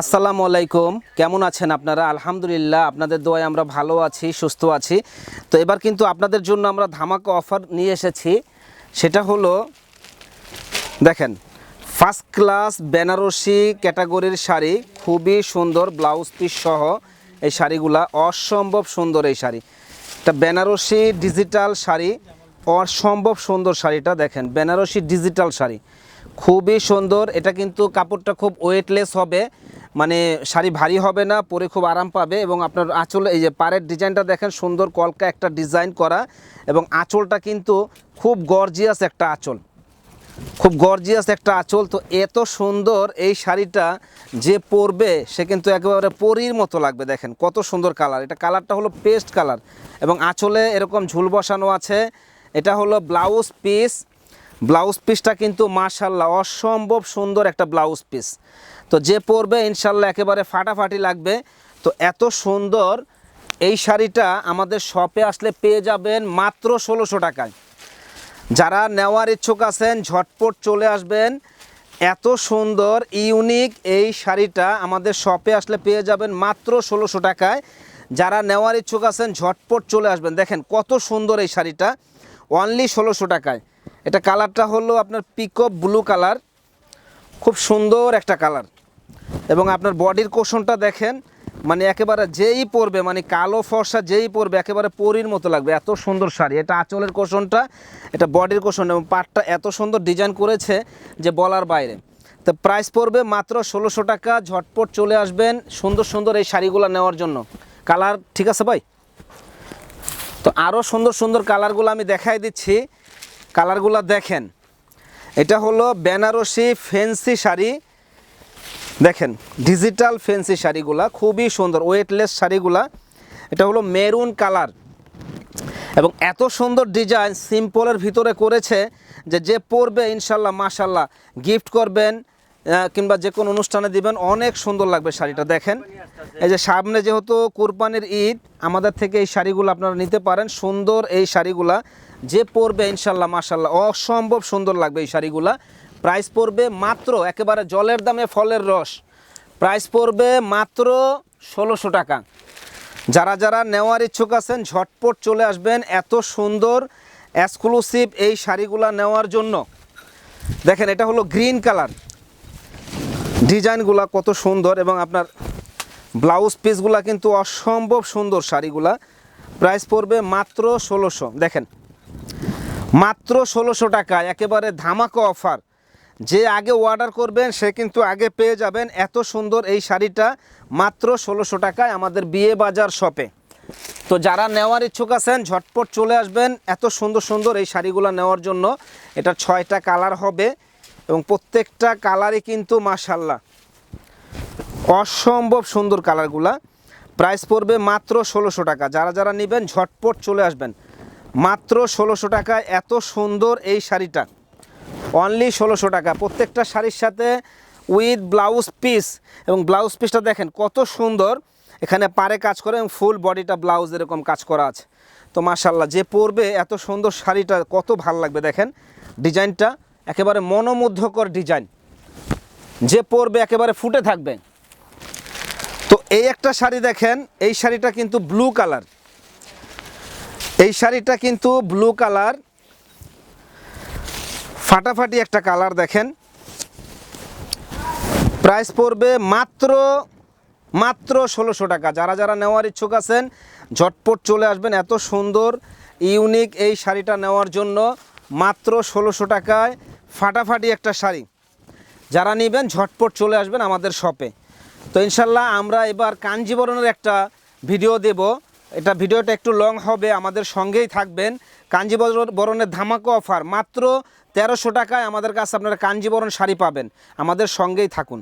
আসসালামু আলাইকুম। কেমন আছেন আপনারা? আলহামদুলিল্লাহ, আপনাদের দোয়ায় আমরা ভালো আছি, সুস্থ আছি। তো এবার কিন্তু আপনাদের জন্য আমরা ধামাকা অফার নিয়ে এসেছি। সেটা হলো, দেখেন, ফার্স্ট ক্লাস বেনারসি ক্যাটাগরির শাড়ি, খুবই সুন্দর ব্লাউজ পিস সহ এই শাড়িগুলা, অসম্ভব সুন্দর এই শাড়ি। এটা বেনারসি ডিজিটাল শাড়ি, অসম্ভব সুন্দর শাড়িটা, দেখেন, বেনারসি ডিজিটাল শাড়ি। খুবই সুন্দর। এটা কিন্তু কাপড়টা খুব ওয়েটলেস হবে। মানে শাড়ি ভারী হবে না, পরে খুব আরাম পাবে এবং আপনার আঁচল, এই যে পাড়ের ডিজাইনটা দেখেন, সুন্দর কলকা একটা ডিজাইন করা এবং আঁচলটা কিন্তু খুব গর্জিয়াস একটা আঁচল। খুব গর্জিয়াস একটা আঁচল। তো এত সুন্দর এই শাড়িটা যে পরবে, সে কিন্তু একেবারে পরীর মতো লাগবে, দেখেন, কত সুন্দর কালার। এটা কালারটা হলো পেস্ট কালার এবং আঁচলে এরকম ঝুল বসানো আছে। এটা হলো ব্লাউজ পিস ব্লাউজ পিসটা কিন্তু মাশাল্লাহ অসম্ভব সুন্দর একটা ব্লাউজ পিস। তো যে পরবে ইনশাল্লাহ একেবারে ফাটাফাটি লাগবে। তো এত সুন্দর এই শাড়িটা আমাদের শপে আসলে পেয়ে যাবেন মাত্র ষোলোশো টাকায়। যারা নেওয়ার ইচ্ছুক আছেন, ঝটপট চলে আসবেন। এত সুন্দর, ইউনিক এই শাড়িটা আমাদের শপে আসলে পেয়ে যাবেন মাত্র ষোলোশো টাকায়। যারা নেওয়ার ইচ্ছুক আছেন, ঝটপট চলে আসবেন। দেখেন কত সুন্দর এই শাড়িটা। অনলি ষোলোশো টাকায়। এটা কালারটা হলো আপনার পিকপ ব্লু কালার খুব সুন্দর একটা কালার এবং আপনার বডির কোষণটা দেখেন মানে একেবারে যেই পরবে মানে কালো ফর্সা যেই পরবে, একেবারে পরির মতো লাগবে, এত সুন্দর শাড়ি। এটা আঁচলের কোষণটা, এটা বডির কোষণ, এবং পাটটা এত সুন্দর ডিজাইন করেছে যে বলার বাইরে। তো প্রাইস পড়বে মাত্র ষোলোশো টাকা, ঝটপট চলে আসবেন সুন্দর সুন্দর এই শাড়িগুলো নেওয়ার জন্য। কালার ঠিক আছে ভাই? তো আরও সুন্দর সুন্দর কালারগুলো আমি দেখাই দিচ্ছি। কালারগুলো দেখেন। এটা হলো বেনারসি ফেন্সি শাড়ি। দেখেন, ডিজিটাল ফেন্সি শাড়িগুলা, খুবই সুন্দর ওয়েটলেস শাড়িগুলা। এটা হলো মেরুন কালার। এবং এত সুন্দর ডিজাইন সিম্পলের ভিতরে করেছে যে যে পরবে ইনশাল্লাহ, মাশাল্লাহ, গিফট করবেন কিংবা যে কোনো অনুষ্ঠানে দিবেন, অনেক সুন্দর লাগবে শাড়িটা। দেখেন, এই যে সামনে যেহেতু কুরবানির ঈদ, আমাদের থেকে এই শাড়িগুলো আপনারা নিতে পারেন। সুন্দর এই শাড়িগুলা যে পরবে ইনশাল্লাহ, মাশাল্লাহ। অসম্ভব সুন্দর লাগবে এই শাড়িগুলা। প্রাইস পড়বে মাত্র একেবারে জলের দামে ফলের রস। প্রাইস পড়বে মাত্র ষোলোশো টাকা। যারা যারা নেওয়ার ইচ্ছুক আছেন, ঝটপট চলে আসবেন এত সুন্দর এক্সক্লুসিভ এই শাড়িগুলো নেওয়ার জন্য। দেখেন, এটা হলো গ্রিন কালার। ডিজাইনগুলা কত সুন্দর এবং আপনার ব্লাউজ পিসগুলা কিন্তু অসম্ভব সুন্দর শাড়িগুলা। প্রাইস পড়বে মাত্র ষোলোশো। দেখেন মাত্র ষোলোশো টাকা, একেবারে ধামাকা অফার। যে আগে অর্ডার করবেন, সে কিন্তু আগে পেয়ে যাবেন। এত সুন্দর এই শাড়িটা মাত্র ষোলোশো টাকায় আমাদের বিয়ে বাজার শপে। তো যারা নেওয়ার ইচ্ছুক আছেন, ঝটপট চলে আসবেন এত সুন্দর সুন্দর এই শাড়িগুলো নেওয়ার জন্য। এটা ছয়টা কালার হবে এবং প্রত্যেকটা কালারই কিন্তু মাশাল্লাহ অসম্ভব সুন্দর কালারগুলা। প্রাইস পড়বে মাত্র ষোলোশো টাকা। যারা যারা নেবেন, ঝটপট চলে আসবেন। মাত্র ষোলোশো টাকায় এত সুন্দর এই শাড়িটা। অনলি ষোলোশো টাকা। প্রত্যেকটা শাড়ির সাথে উইথ ব্লাউজ পিস এবং ব্লাউজ পিসটা দেখেন কত সুন্দর। এখানে পারে কাজ করে এবং ফুল বডিটা ব্লাউজ এরকম কাজ করা আছে। তো মাশাল্লাহ যে পরবে এত সুন্দর শাড়িটা, কত ভালো লাগবে দেখেন। ডিজাইনটা একেবারে মনোমুগ্ধকর ডিজাইন। যে পরবে একেবারে ফুটে থাকবে। তো এই একটা শাড়ি দেখেন, এই শাড়িটা কিন্তু ব্লু কালার এই শাড়িটা কিন্তু ব্লু কালার ফাটাফাটি একটা কালার দেখেন। প্রাইস পড়বে মাত্র মাত্র ষোলোশো টাকা। যারা যারা নেওয়ার ইচ্ছুক আছেন, ঝটপট চলে আসবেন এত সুন্দর ইউনিক এই শাড়িটা নেওয়ার জন্য মাত্র ষোলোশো টাকায় ফাটাফাটি একটা শাড়ি। যারা নেবেন, ঝটপট চলে আসবেন আমাদের শপে তো ইনশাল্লাহ আমরা এবার কাঞ্জিবরণের একটা ভিডিও দেব। এটা ভিডিওটা একটু লং হবে, আমাদের সঙ্গেই থাকবেন। কাঞ্জিবরণ বরণের ধামাকো অফার মাত্র তেরোশো টাকায় আমাদের কাছে আপনারা কাঞ্জিবরণ শাড়ি পাবেন। আমাদের সঙ্গেই থাকুন।